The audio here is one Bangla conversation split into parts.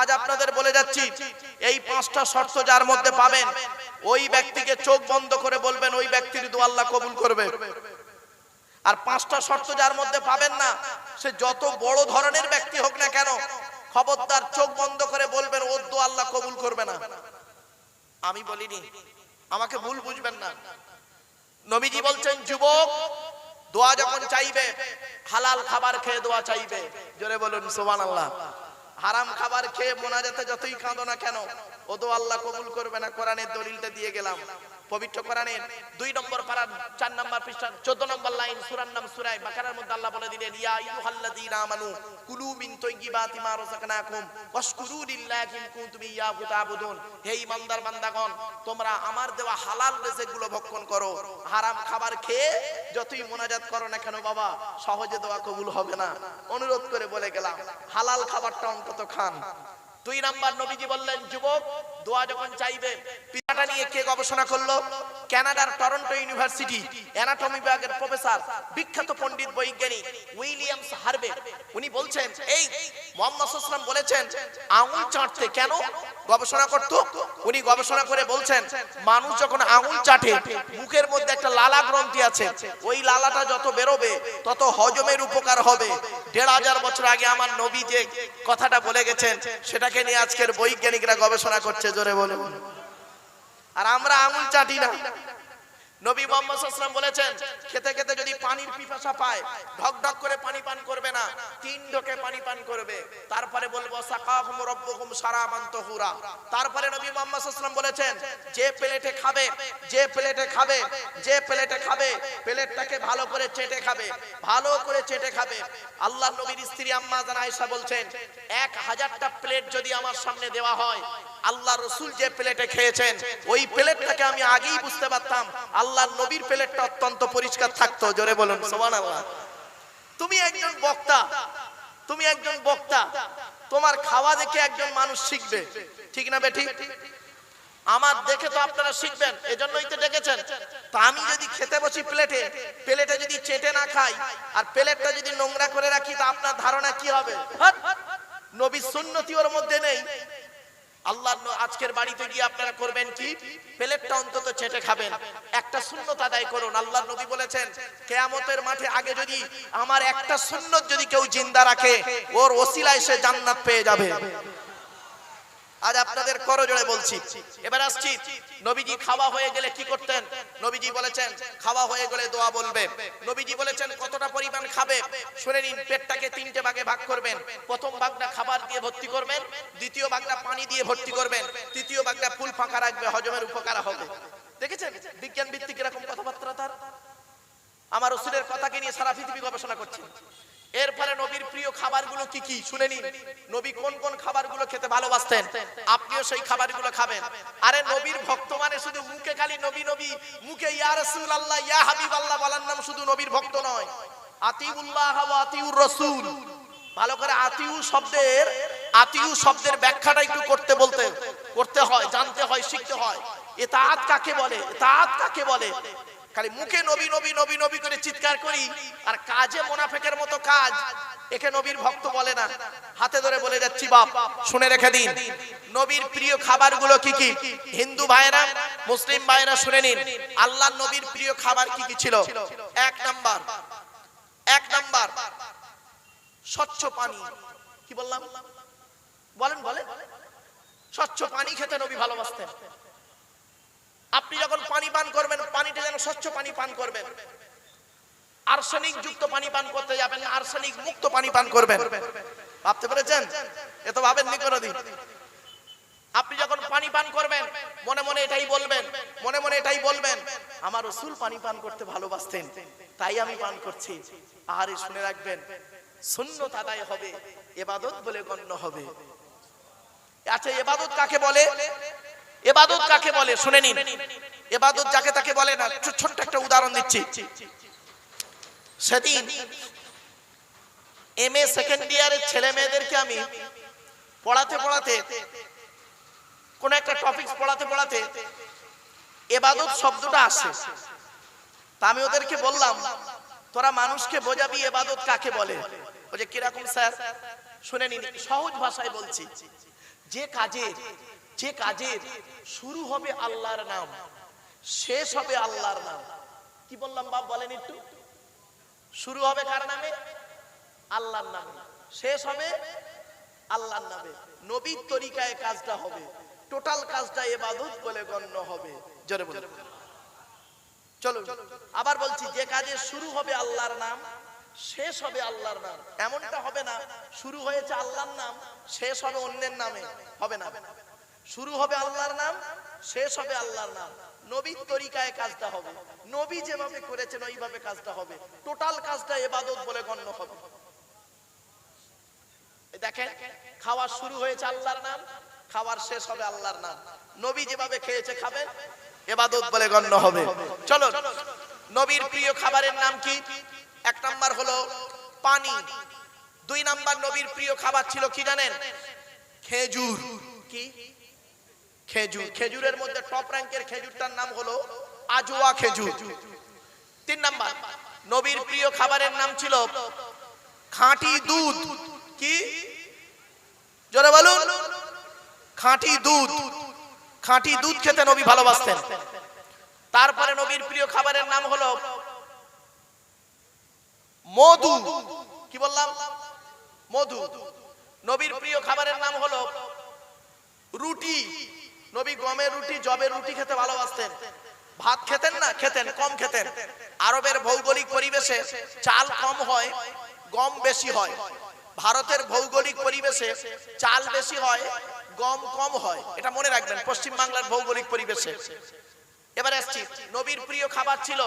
আজ আপনাদের বলে যাচ্ছি, এই পাঁচটা শর্ত যার মধ্যে পাবেন, ওই ব্যক্তিকে চোখ বন্ধ করে বলবেন, ওই ব্যক্তির দোয়া আল্লাহ কবুল করবে। আর পাঁচটা শর্ত যার মধ্যে পাবেন না, সে যত বড় ধরনের ব্যক্তি হোক না কেন, খবরদার চোখ বন্ধ করে বলবেন, ওর দোয়া আল্লাহ কবুল করবে না। আমি বলিনি, আমাকে ভুল বুঝবেন না। নবীজি বলছেন, যুবক, দোয়া যখন চাইবে, হালাল খাবার খেয়ে দোয়া চাইবে। জোরে বলুন সোমান আল্লাহ হারাম খাবার খেয়ে মোনাজাতে যতই কাঁদো না কেন ও তো আল্লাহ কবুল করবে না, কোরআনের দলিলটা দিয়ে গেলাম। পবিত্র কোরআনের দুই নম্বর পারার চার নম্বর পৃষ্ঠা চোদ্দ নম্বর লাইন সুরার নাম সুরাই বাকারার মধ্যে আল্লাহ বলে দিলেন, ইয়া কুলু মিন মা হে বান্দাগণ, তোমরা আমার দেওয়া হালাল ভক্ষণ করো। হারাম খাবার খেয়ে যতই মোনাজাত করো না কেন বাবা, সহজে দোয়া কবুল হবে না। অনুরোধ করে বলে গেলাম, হালাল খাবারটা অন্তত খান। দুই নাম্বার নবীজি বললেন, যুবক, দোয়া যখন চাইবে পিতাটা নিয়ে কে গবেষণা করল? কানাডার টরন্টো ইউনিভার্সিটি, অ্যানাটমি বিভাগের প্রফেসর, বিখ্যাত পণ্ডিত বৈজ্ঞানিক উইলিয়ামস হার্বে। উনি বলছেন, এই মোহাম্মদ সাল্লাম বলেছেন, আঙুল চাটতে কেন গবেষণা করত? উনি গবেষণা করে বলছেন, মানুষ যখন আঙুল চাটে, মুখের মধ্যে একটা লালা গ্রন্থি আছে, ওই লালাটা যত বেরোবে, তত হজমের উপকার হবে। দেড় হাজার বছর আগে আমার নবী যে কথাটা বলে গেছেন, সেটাকে নিয়ে আজকের বৈজ্ঞানিকরা গবেষণা করছে, জোরে বলে। আর আমরা আঙুল চাটি না। নবী মোহাম্মদ সাল্লাম বলেছেন, খেতে খেতে যদি পানির পিপাসা পায়, ঢক ঢক করে পানি পান করবে না, তিন ঢোকে পানি পান করবে। তারপরে বলব, সাকাহুম রব্বুহুম সারাবান তাহুরা। তারপরে নবী মোহাম্মদ সাল্লাম বলেছেন, যে প্লেটে খাবে, যে প্লেটে খাবে, যে প্লেটে খাবে, প্লেটটাকে ভালো করে চেটে খাবে, ভালো করে চেটে খাবে। আল্লাহ নবীর স্ত্রী আম্মা জান আয়েশা বলছেন, এক হাজারটা প্লেট যদি আমার সামনে দেওয়া হয় আল্লাহ রসুল যে প্লেটে খেয়েছেন, ওই প্লেটটাকে আমি আগেই বুঝতে পারতাম। আল্লাহর নবীর প্লেটটা অত্যন্ত পরিষ্কার থাকতো, জোরে বলুন সোমান আল্লাহ তুমি একজন বক্তা, তুমি একজন বক্তা, তোমার খাওয়া দেখে একজন মানুষ শিখবে। ঠিক না বেঠিক আমার দেখে তো আপনারা শিখবেন, এজন্যই তো ডেকেছেন। তো আমি যদি খেতে বসি প্লেটে প্লেটে যদি চেটে না খাই, আর প্লেটটা যদি নোংরা করে রাখি, তা আপনার ধারণা কি হবে! নবীর সুন্নতি ওর মধ্যে নেই। আল্লাহ আজকের বাড়িতে গিয়ে আপনারা করবেন কি? প্লেটটা অন্তত চেটে খাবেন। একটা শূন্যত আদায় করুন। আল্লাহ নবী বলেছেন, কেয়ামতের মাঠে আগে যদি আমার একটা শূন্য যদি কেউ জিন্দা রাখে, ওর ওসিলায় সে জান্নাত পেয়ে যাবে। আজ আপনাদের করজোড়ে বলছি। এবার আসছি। নবীজি খাওয়া হয়ে গেলে কি করতেন? নবীজি বলেছেন, খাওয়া হয়ে গেলে দোয়া বলবে। নবীজি বলেছেন, কতটা পরিমাণ খাবে? শুনে নিন, পেটটাকে তিনটে ভাগে ভাগ করবেন। প্রথম ভাগটা খাবার দিয়ে ভর্তি করবেন, দ্বিতীয় ভাগটা পানি দিয়ে ভর্তি করবেন, তৃতীয় ভাগটা ফুল ফাঁকা রাখবে, হজমের উপকার হবে। দেখেছেন? বিজ্ঞান ভিত্তিক এরকম কথাবার্তা তার? আমার রসুলের কথাকে নিয়ে সারা পৃথিবী গবেষণা করছে। নবীর প্রিয় খাবারগুলো কি কি? শুনে নিন। নবী কোন কোন খাবারগুলো খেতে ভালোবাসতেন? আপনিও সেই খাবারগুলো খাবেন। আরে নবীর ভক্ত মানে শুধু মুখে খালি নবী নবী, মুখে ইয়া রাসূলুল্লাহ, ইয়া হাবিবাল্লাহ বলার নাম শুধু নবীর ভক্ত নয়। আতিউল্লাহ ওয়া আতিউর রাসূল। ভালো করে আতিউ শব্দের আতিউ শব্দের ব্যাখ্যাটা একটু করতে বলতে, করতে হয়, জানতে হয়, শিখতে হয়। এতাআত কাকে বলে? এতাআত কাকে বলে? খালি মুখে নবী নবী নবী নবী করে চিৎকার করি, আর কাজে মোনাফেকের মতো কাজ। একে নবীর ভক্ত বলে না। হাতে ধরে বলে যাচ্ছি, বাপ, শুনে রেখে দিন। নবীর প্রিয় খাবারগুলো কি কি? হিন্দু ভাইরা মুসলিম ভাইরা শুনে নিন। আল্লাহ নবীর প্রিয় খাবার কি কি ছিল? এক নাম্বার এক নাম্বার, স্বচ্ছ পানি। কি বললাম? বলেন বলেন। স্বচ্ছ পানি খেতে নবী ভালোবাসতেন। আপনি যখন পানি পান করবেন, পানিটা যেন স্বচ্ছ পানি পান করবেন। আর্সেনিক যুক্ত পানি পান করতে যাবেন না আর্সেনিক মুক্ত পানি পান করবেন। ভাবতে পেরেছেন? এ তো ভাবেননি কোনোদিন। আপনি যখন পানি পান করবেন, মনে মনে এটাই বলবেন, মনে মনে এটাই বলবেন, আমার রসুল পানি পান করতে ভালোবাসতেন, তাই আমি পান করছি। আহারে শুনে রাখবেন শূন্য আদায় হবে, এবাদত বলে গণ্য হবে। আচ্ছা এবাদত কাকে বলে? এবাদত কাকে বলে? শুনে নিন। এবাদত যাকে তাকে বলে না, ছোট্ট একটা উদাহরণ দিচ্ছি। সেদিন এম এ সেকেন্ড ইয়ারের ছেলে মেয়েদেরকে আমি পড়াতে পড়াতে, কোন একটা টপিক পড়াতে পড়াতে এবাদত শব্দটা আসে। তা আমি ওদেরকে বললাম, তোরা মানুষকে বোঝাবি এবাদত কাকে বলে? ও যে কীরকম স্যার? শুনে নিন, সহজ ভাষায় বলছি, যে কাজের যে কাজের শুরু হবে আল্লাহর নাম, শেষ হবে আল্লাহর নাম। কি বললাম বাপ, বলেন একটু। শুরু হবে কার নামে? আল্লাহর নামে। শেষ হবে আল্লাহর নামে। নবীর তরিকায় কাজটা হবে। টোটাল কাজটা এবাদত বলে গণ্য হবে। জোরে বলে চলো আবার বলছি, যে কাজে শুরু হবে আল্লাহর নাম, শেষ হবে আল্লাহর নাম। এমনটা হবে না, শুরু হয়েছে আল্লাহর নাম, শেষ হবে অন্যের নামে। হবে না। শুরু হবে আল্লাহর নাম, শেষ হবে আল্লাহর নাম। নবীর তরিকায় কাজটা হবে। নবী যেভাবে করেছেন, ওইভাবে কাজটা হবে। টোটাল কাজটা এবাদত বলে গণ্য হবে। দেখেন খাওয়ার শুরু হয়েছে আল্লাহর নাম, খাওয়ার শেষ হবে আল্লাহর নাম। নবী যেভাবে খেয়েছে খাবেন এবাদত বলে গণ্য হবে। চলো নবীর প্রিয় খাবারের নাম কি? এক নাম্বার হলো পানি। দুই নাম্বার নবীর প্রিয় খাবার ছিল কি জানেন? খেজুর। কি? খেজুর। খেজুরের মধ্যে টপ র্যাঙ্কের খেজুরটার নাম হলো আজওয়া খেজুর। তিন নাম্বার, নবীর প্রিয় খাবারের নাম ছিল খাঁটি দুধ। কি? জোরে বলুন। খাঁটি দুধ। খাঁটি দুধ খেতে নবী ভালোবাসতেন। তারপরে নবীর প্রিয় খাবারের নাম হলো মধু। কি বললাম? মধু। নবীর প্রিয় খাবারের নাম হলো রুটি। নবী গমের রুটি, জবের রুটি খেতে ভালোবাসতেন। ভাত খেতেন না, খেতেন, কম খেতেন। আরবের ভৌগোলিক পরিবেশে চাল কম হয়, গম বেশি হয়। ভারতের ভৌগোলিক পরিবেশে চাল বেশি হয়, গম কম হয়। এটা মনে রাখবেন পশ্চিম বাংলার ভৌগোলিক পরিবেশে। এবার আসছি, নবীর প্রিয় খাবার ছিল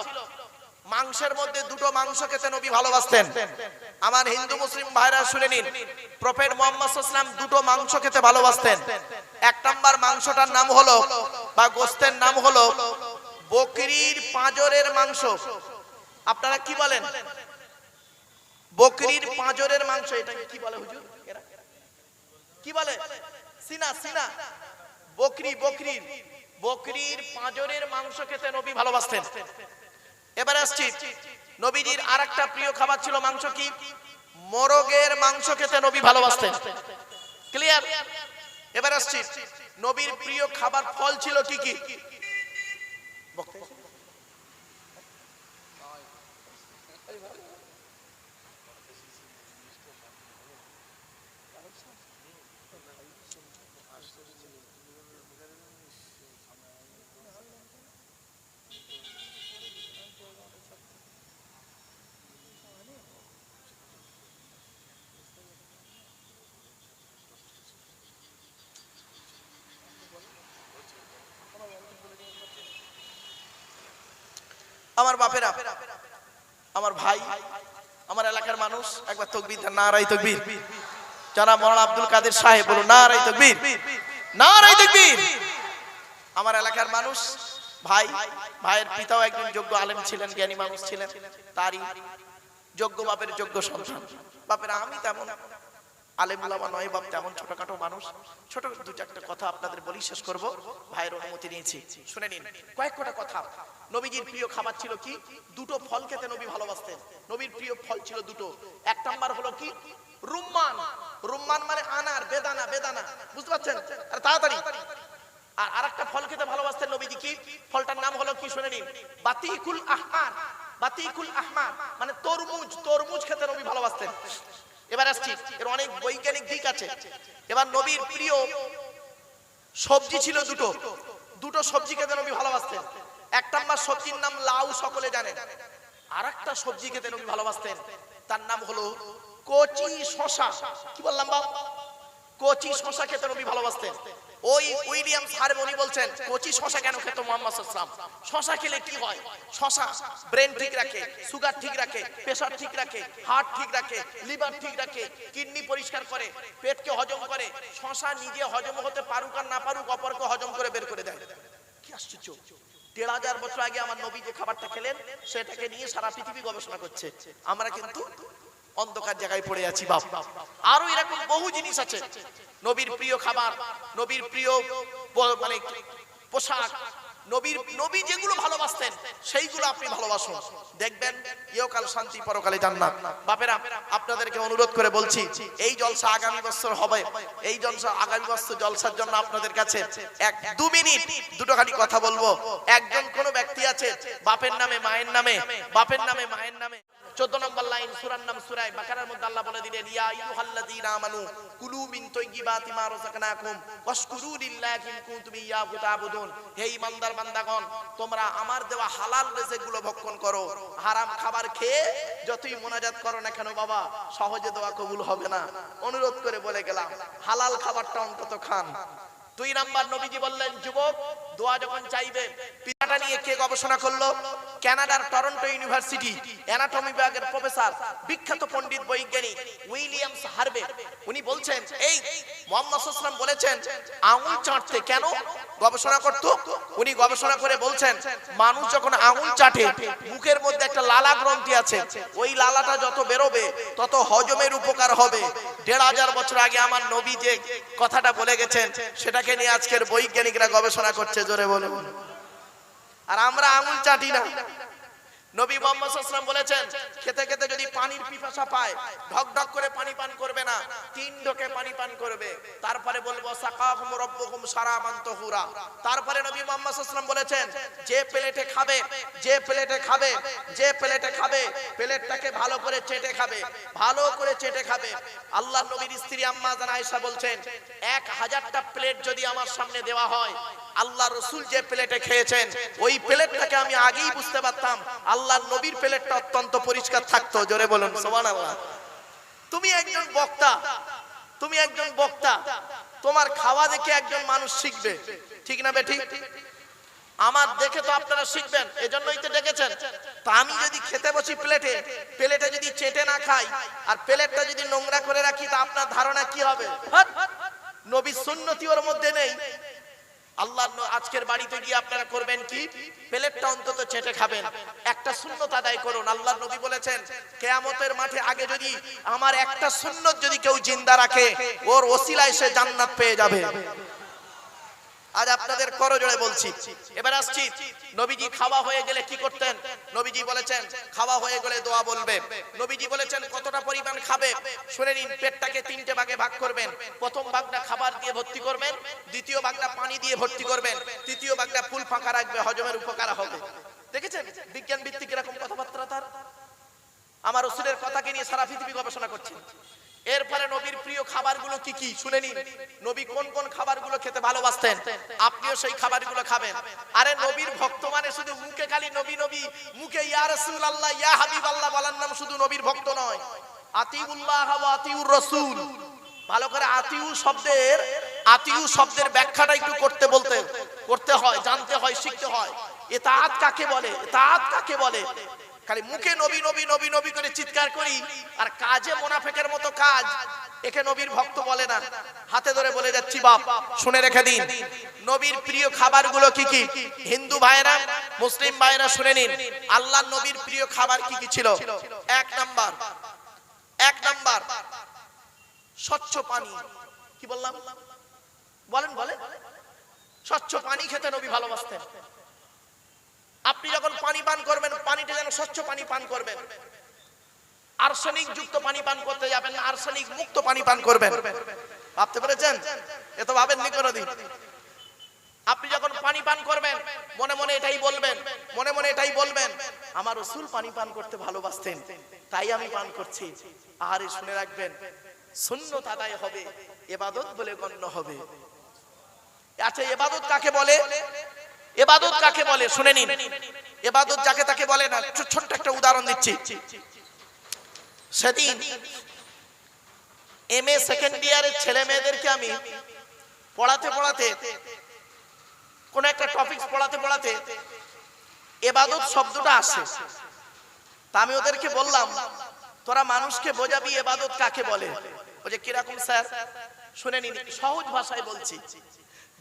মাংসের মধ্যে দুটো মাংস খেতে নবী ভালোবাসতেন। আমার হিন্দু মুসলিম ভাইরা শুনে নিন, প্রফেট মোহাম্মদ দুটো মাংস খেতে ভালোবাসতেন। এক নাম্বার মাংসটার নাম হলো, বা গোস্তের নাম হলো, বকরির পাঁজরের মাংস। আপনারা কি বলেন? বকরির পাঁজরের মাংস, এটা কি বলে হুজুর? কি বলে? সিনা সিনা। বকরি, বকরির বকরির পাঁজরের মাংস খেতে নবী ভালোবাসতেন। এবার আসছি। নবীজির আর একটা প্রিয় খাবার ছিল মাংস কি? মোরগের মাংস খেতে নবী ভালোবাসতেন। ক্লিয়ার এবার আসছি। নবীর প্রিয় খাবার ফল ছিল কি কি? আমার বাপেরা, আমার ভাই, আমার এলাকার মানুষ, একবার তকবির নারাই তকবির। যারা মরান আব্দুল কাদের সাহেব বলুন নারাই তকবির। নারাই তকবির! আমার এলাকার মানুষ, ভাই, ভাইয়ের পিতাও একজন যোগ্য আলেম ছিলেন, জ্ঞানী মানুষ ছিলেন, তারই যোগ্য বাপের যোগ্য সন্তান। বাপেরা, আমি তেমন। আলেম উলামা নয় বাপ তেমন ছোটখাটো মানুষ। ছোট দু চারটা কথা আপনাদের বলি শেষ করব। ভাইয়ের অনুমতি নিয়েছি। শুনে নিন, কয়েক কটা কথা। নবীজির প্রিয় খাবার ছিল কি? দুটো ফল খেতে নবী ভালোবাসতেন। নবীর প্রিয় ফল ছিল দুটো। এক নাম্বার হলো কি? রুম্মান। রুম্মান মানে আনার, বেদানা বেদানা। বুঝতে পারছেন? আরে তাড়াতাড়ি। আর আরেকটা ফল খেতে ভালোবাসতেন নবীজি কি? ফলটার নাম হলো কি? শুনে নিন। বাতিকুল আহমার। বাতিকুল আহমার। মানে তরমুজ। তরমুজ খেতে নবী ভালোবাসতেন। এবার আসছি, এর অনেক বৈজ্ঞানিক দিক আছে। এবার নবীর প্রিয় সবজি ছিল দুটো। দুটো সবজি খেতে নবী ভালোবাসতেন। একটা আমার সবজির নাম লাউ সকলে জানেন আর একটা সবজি খেতে নবী ভালোবাসতেন। তার নাম হলো কচি শশা কি বললাম বাপ? কচি শশা খেতে নবী ভালোবাসতেন। ওই উইলিয়াম হারমোনি বলছেন, কচি শশা কেন খেত মোহাম্মদ সাল্লাম শশা খেলে কি হয়? শশা ব্রেন ঠিক রাখে, সুগার ঠিক রাখে, প্রেশার ঠিক রাখে, হার্ট ঠিক রাখে, লিভার ঠিক রাখে, কিডনি পরিষ্কার করে, পেটকে হজম করে, শশা নিজে হজম হতে পারুক আর না পারুক, অপরকে হজম করে বের করে দেয়। কি আশ্চর্য! দেড় হাজার বছর আগে আমার নবী যে খাবারটা খেলেন, সেটাকে নিয়ে সারা পৃথিবী গবেষণা করছে। আমরা কিন্তু অন্ধকার জায়গায় পড়ে আছি, বাপ। আরও এরকম বহু জিনিস আছে। নবীর প্রিয় খাবার, নবীর প্রিয় মানে পোশাক, নবীর, নবী যেগুলো ভালোবাসতেন, সেইগুলো আপনি দেখবেন শান্তি, পরকালে জান্নাত। বাপেরা, আপনাদেরকে অনুরোধ করে বলছি, এই জলসা আগামী বছর হবে। এই জলসা আগামী বছর জলসার জন্য আপনাদের কাছে এক দু মিনিট দুটো খালি কথা বলব। একজন কোন ব্যক্তি আছে, বাপের নামে, মায়ের নামে, বাপের নামে, মায়ের নামে। চোদ্দ নম্বর লাইন নাম বাকারার মধ্যে আল্লাহ বলে দিলেন, ইয়া আমানু, কুলু মিন তাইয়্যিবাতি মা রাযাকনাকুম, ওয়াশকুরু লিল্লাহি ইন কুনতুম ইয়াহু তা'বুদুন হে ইমানদার বান্দাগণ, তোমরা আমার দেওয়া হালাল রিজিকগুলো ভক্ষণ করো। হারাম খাবার খেয়ে যতই মোনাজাত করো না কেন বাবা, সহজে দোয়া কবুল হবে না। অনুরোধ করে বলে গেলাম, হালাল খাবারটা অন্তত খান। দুই নাম্বার নবীজি বললেন, যুবক, দোয়া যখন চাইবে পিতাটা নিয়ে কে গবেষণা করল? কানাডার টরন্টো ইউনিভার্সিটি অ্যানাটমি বিভাগের প্রফেসর, বিখ্যাত পণ্ডিত বৈজ্ঞানিক উইলিয়ামস হার্বে। উনি বলছেন, এই মোহাম্মদ সাল্লাম বলেছেন, আঙুল চাটতে কেন গবেষণা করত? উনি গবেষণা করে বলছেন, মানুষ যখন আঙুল চাটে, মুখের মধ্যে একটা লালা গ্রন্থি আছে, ওই লালাটা যত বেরোবে, তত হজমের উপকার হবে। দেড় হাজার বছর আগে আমার নবী যে কথাটা বলে গেছেন, সেটাকে নিয়ে আজকের বৈজ্ঞানিকরা গবেষণা করছে, জোরে বলে আর আমরা আঙুল চাটি না। নবী মোহাম্মদ বলেছেন, খেতে খেতে যদি পানির পিপাসা পায়, ঢক ঢক করে পানি পান করবে না, তিন ঢোকে পানি পান করবে। তারপরে বলব, সাকাহুম তারপরে নবী মোহাম্মদ বলেছেন, যে প্লেটে খাবে, যে প্লেটে খাবে, যে প্লেটে খাবে, প্লেটটাকে ভালো করে চেটে খাবে, ভালো করে চেটে খাবে। আল্লাহ নবীর স্ত্রী আম্মা জান আয়েশা বলছেন, এক হাজারটা প্লেট যদি আমার সামনে দেওয়া হয় আল্লাহ রসুল যে প্লেটে খেয়েছেন, ওই প্লেটটাকে আমি আগেই বুঝতে পারতাম। আল্লাহর নবীর প্লেটটা অত্যন্ত পরিষ্কার থাকতো। জোরে বলুন, সুবহানাল্লাহ। তুমি একজন বক্তা, তুমি একজন বক্তা, তোমার খাওয়া দেখে একজন মানুষ শিখবে। ঠিক না বেঠিক আমার দেখে তো আপনারা শিখবেন, এজন্যই তো ডেকেছেন। তা আমি যদি খেতে বসি প্লেটে প্লেটে যদি চেটে না খাই, আর প্লেটটা যদি নোংরা করে রাখি, তা আপনার ধারণা কি হবে! নবী সুন্নতি ওর মধ্যে নেই। আল্লাহ আজকের বাড়িতে গিয়ে আপনারা করবেন কি? প্লেটটা অন্তত চেটে খাবেন। একটা সুন্নত আদায় করুন। আল্লাহ নবী বলেছেন, কেয়ামতের মাঠে আগে যদি আমার একটা সুন্নত যদি কেউ জিন্দা রাখে, ওর ওসিলায় সে জান্নাত পেয়ে যাবে। আজ আপনাদের করজোড়ে বলছি। এবার আসছি। নবীজি খাওয়া হয়ে গেলে কি করতেন? নবীজি বলেছেন, খাওয়া হয়ে গেলে দোয়া বলবে। নবীজি বলেছেন, কতটা পরিমাণ খাবে? শুনে নিন, পেটটাকে তিনটে ভাগে ভাগ করবেন। প্রথম ভাগটা খাবার দিয়ে ভর্তি করবেন, দ্বিতীয় ভাগটা পানি দিয়ে ভর্তি করবেন, তৃতীয় ভাগটা ফুল ফাঁকা রাখবে, হজমের উপকার হবে। দেখেছেন? বিজ্ঞান ভিত্তিক এরকম কথাবার্তা তার? আমার রসুলের কথাকে নিয়ে সারা পৃথিবী গবেষণা করছে এরপরে নবীর প্রিয় খাবারগুলো কি কি? শুনে নিন। নবী কোন কোন খাবারগুলো খেতে ভালোবাসতেন? আপনিও সেই খাবারগুলো খাবেন। আরে নবীর ভক্ত মানে শুধু মুখে খালি নবী নবী, মুখে ইয়া রাসূল আল্লাহ ইয়া হাবিব আল্লাহ বলার নাম শুধু নবীর ভক্ত নয়। আতিউল্লাহ ওয়া আতিউর রাসূল। ভালো করে আতিউ শব্দের আতিউ শব্দের ব্যাখ্যাটা একটু করতে বলতে করতে হয়, জানতে হয়, শিখতে হয়। এতাআত কাকে বলে? এতাআত কাকে বলে? খালি মুখে নবী নবী নবী নবী করে চিৎকার করি, আর কাজে মোনাফেকের মতো কাজ, একে নবীর ভক্ত বলে না। হাতে ধরে বলে যাচ্ছি, বাপ, শুনে রেখে দিন। নবীর প্রিয় খাবারগুলো কি কি? হিন্দু ভাইরা মুসলিম ভাইরা শুনে নিন। আল্লাহ নবীর প্রিয় খাবার কি কি ছিল? এক নাম্বার এক নাম্বার, স্বচ্ছ পানি। কি বললাম? বলেন বলেন। স্বচ্ছ পানি খেতে নবী ভালোবাসতেন। আপনি যখন পানি পান করবেন, পানিটা যেন স্বচ্ছ পানি পান করবেন। আর্সেনিক যুক্ত পানি পান করতে যাবেন, আর্সেনিক মুক্ত পানি পান করবেন। ভাবতে পেরেছেন? এ তো ভাবেননি কোনোদিন। আপনি যখন পানি পান করবেন, মনে মনে এটাই বলবেন, মনে মনে এটাই বলবেন, আমার রসুল পানি পান করতে ভালোবাসতেন, তাই আমি পান করছি। আহারে শুনে রাখবেন শূন্য আদায় হবে, এবাদত বলে গণ্য হবে। আচ্ছা এবাদত কাকে বলে? এবাদত কাকে বলে? শুনে নিন। এবাদত যাকে তাকে বলে না ছোট্ট একটা উদাহরণ দিচ্ছি। সেদিন এম এ সেকেন্ড ইয়ারের ছেলে মেয়েদেরকে আমি পড়াতে পড়াতে, কোন একটা টপিক পড়াতে পড়াতে এবাদত শব্দটা আসে। তা আমি ওদেরকে বললাম, তোরা মানুষকে বোঝাবি এবাদত কাকে বলে? ও যে কীরকম স্যার? শুনে নিন, সহজ ভাষায় বলছি,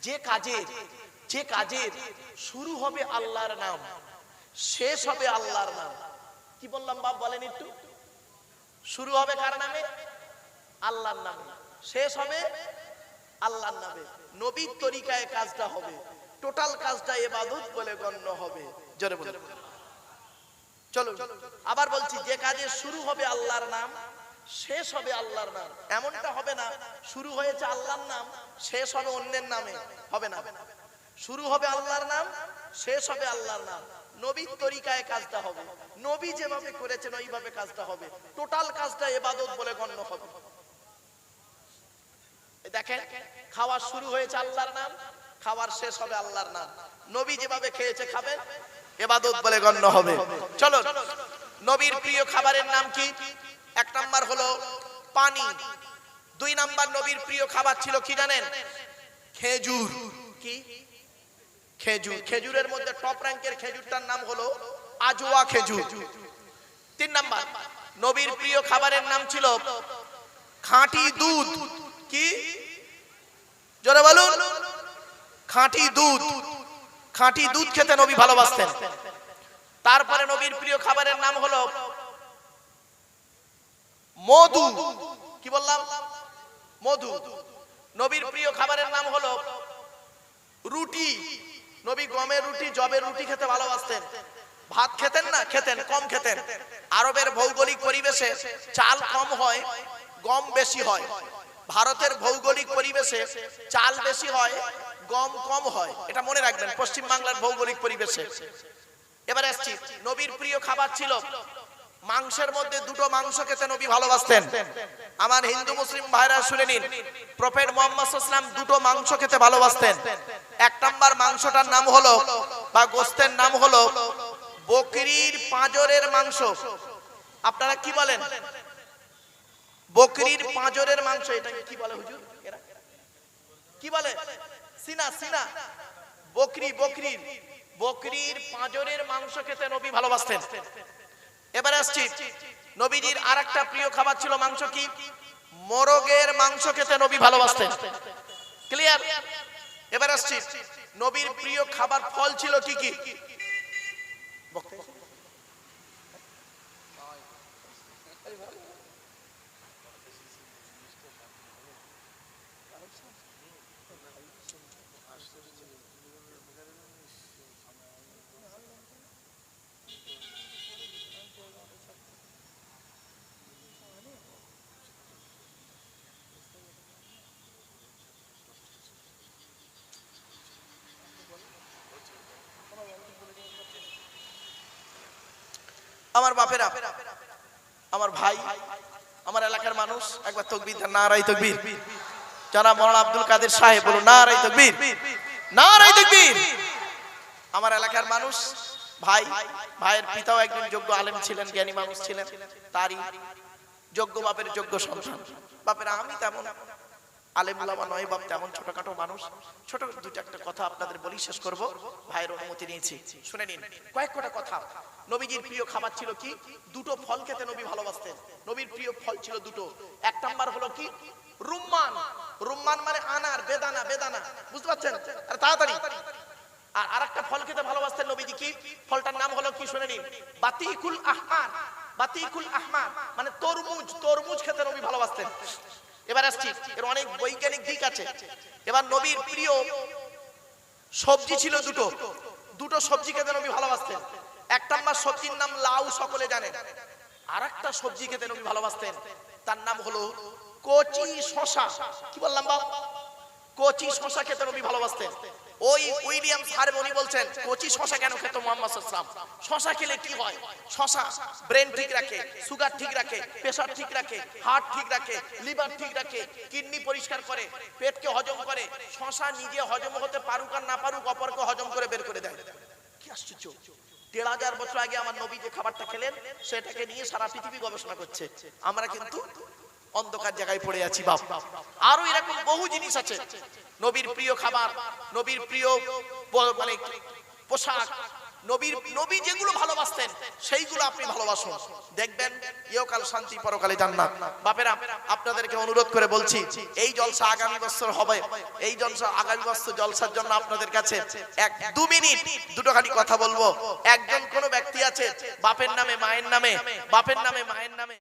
যে কাজের যে কাজের শুরু হবে আল্লাহর নাম, শেষ হবে আল্লাহর নাম। কি বললাম বাপ, বলেন একটু। শুরু হবে কার নামে? আল্লাহর নামে। শেষ হবে আল্লাহর নামে। নবীর তরিকায় কাজটা হবে। টোটাল কাজটা এবাদত বলে গণ্য হবে। জোরে বলে চলো আবার বলছি, যে কাজে শুরু হবে আল্লাহর নাম, শেষ হবে আল্লাহর নাম। এমনটা হবে না, শুরু হয়েছে আল্লাহর নাম, শেষ হবে অন্যের নামে। হবে না। শুরু হবে আল্লাহর নাম, শেষ হবে আল্লাহর নাম। নবীর তরিকায় কাজটা হবে। নবী যেভাবে করেছেন, ওইভাবে কাজটা হবে। টোটাল কাজটা এবাদত বলে গণ্য হবে। দেখেন, খাওয়া শুরু হয়েছে আল্লাহর নাম, খাওয়ার শেষ হবে আল্লাহর নাম। নবী যেভাবে খেয়েছে খাবেন এবাদত বলে গণ্য হবে। চলো নবীর প্রিয় খাবারের নাম কি? এক নাম্বার হলো পানি। দুই নাম্বার নবীর প্রিয় খাবার ছিল কি জানেন? খেজুর। কি? খেজুর। খেজুরের মধ্যে টপ র্যাঙ্কের খেজুরটার নাম হলো আজোয়া খেজুর। তিন নাম্বার, নবীর প্রিয় খাবারের নাম ছিল খাঁটি দুধ। কি? জোরে বলুন। খাঁটি দুধ। খাঁটি দুধ খেতে নবী ভালোবাসতেন। তারপরে নবীর প্রিয় খাবারের নাম হলো মধু। কি বললাম? মধু। নবীর প্রিয় খাবারের নাম হলো রুটি। নবী গমের রুটি, জবের রুটি খেতে ভালোবাসতেন। ভাত খেতেন না, খেতেন, কম খেতেন। আরবের ভৌগোলিক পরিবেশে চাল কম হয়, গম বেশি হয়। ভারতের ভৌগোলিক পরিবেশে চাল বেশি হয়, গম কম হয়। এটা মনে রাখবেন, পশ্চিম বাংলার ভৌগোলিক পরিবেশে। এবার আসছি, নবীর প্রিয় খাবার ছিল মাংসের মধ্যে দুটো মাংস খেতে নবী ভালোবাসতেন। আমার হিন্দু মুসলিম ভাইরা শুনে নিন, প্রফেট মোহাম্মদ দুটো মাংস খেতে ভালোবাসতেন। এক নাম্বার মাংসটার নাম হলো, বা গোস্তের নাম হলো, বকরির পাঁজরের মাংস। আপনারা কি বলেন? বকরির পাঁজরের মাংস, এটা কি বলে হুজুর? কি বলে? সিনা সিনা। বকরি, বকরির বকরির পাঁজরের মাংস খেতে নবী ভালোবাসতেন। এবারে আসছি। নবীজির আর একটা প্রিয় খাবার ছিল মাংস কি? মোরগের মাংস খেতে নবী ভালোবাসতেন। ক্লিয়ার এবার আসছি। নবীর প্রিয় খাবার ফল ছিল কি কি? আমার বাপেরা আমার ভাই আমার এলাকার মানুষ একবার তকবির দেন, নারাই তকবির। যারা মরান আব্দুল কাদের সাহেব বলুন নারাই তকবির। নারাই তকবির! আমার এলাকার মানুষ ভাই ভাইয়ের পিতাও একজন যোগ্য আলেম ছিলেন জ্ঞানী মানুষ ছিলেন তারই যোগ্য বাপের যোগ্য সন্তান। বাপেরা আমি তেমন আলেম উলামা নয় বাপ তেমন ছোটখাটো মানুষ। ছোট দুটো একটা কথা আপনাদের বলি শেষ করব। ভাইয়ের অনুমতি নিয়েছি। শুনে নিন। কয়েক কটা কথা। নবীজির প্রিয় খাবার ছিল কি? দুটো ফল খেতে নবী ভালোবাসতেন। নবীর প্রিয় ফল ছিল দুটো। এক নাম্বার হলো কি? রুম্মান। রুম্মান মানে আনার, বেদানা বেদানা। বুঝতে পারছেন? তাড়াতাড়ি। আর আরেকটা ফল খেতে ভালোবাসতেন নবীজি কি? ফলটার নাম হলো কি? শুনে নিন। বাতিকুল আহমার। বাতিকুল আহমার। মানে তরমুজ। তরমুজ খেতে নবী ভালোবাসতেন। এবার আসছি, এর অনেক বৈজ্ঞানিক দিক আছে। এবার নবীর প্রিয় সবজি ছিল দুটো। দুটো সবজি খেতে নবী ভালোবাসতেন। একটা আমার সবজির নাম লাউ সকলে জানেন আর একটা সবজি খেতে নবী ভালোবাসতেন, তার নাম হলো কচি শশা কি বললাম বাবা কচি শশা খেতে নবী ভালোবাসতেন। ওই উইলিয়াম স্যার উনি বলছেন, কচি শশা কেন খেত মোহাম্মদ সাল্লাম শশা খেলে কি হয়? শশা ব্রেন ঠিক রাখে সুগার ঠিক রাখে প্রেসার ঠিক রাখে হার্ট ঠিক রাখে লিভার ঠিক রাখে কিডনি পরিষ্কার করে, পেটকে হজম করে, শশা নিজে হজম হতে পারুক আর না পারুক, অপরকে হজম করে বের করে দেয়। কি আশ্চর্য! দেড় হাজার বছর আগে আমার নবী যে খাবারটা খেলেন, সেটাকে নিয়ে সারা পৃথিবী গবেষণা করছে। আমরা কিন্তু অন্ধকার জায়গায় পড়ে আছি, বাপ। আরও এরকম বহু জিনিস আছে। নবীর প্রিয় খাবার, নবীর প্রিয় মানে পোশাক, নবীর, নবী যেগুলো ভালোবাসতেন, সেইগুলো আপনি ভালোবাসুন। দেখবেন, ইহকাল শান্তি, পরকালে জান্নাত। বাপেরা, আপনাদেরকে অনুরোধ করে বলছি, এই জলসা আগামী বছর হবে। এই জলসা আগামী বছর জলসার জন্য আপনাদের কাছে এক দু মিনিট দুটো খালি কথা বলব। একজন কোন ব্যক্তি আছে, বাপের নামে, মায়ের নামে, বাপের নামে, মায়ের নামে।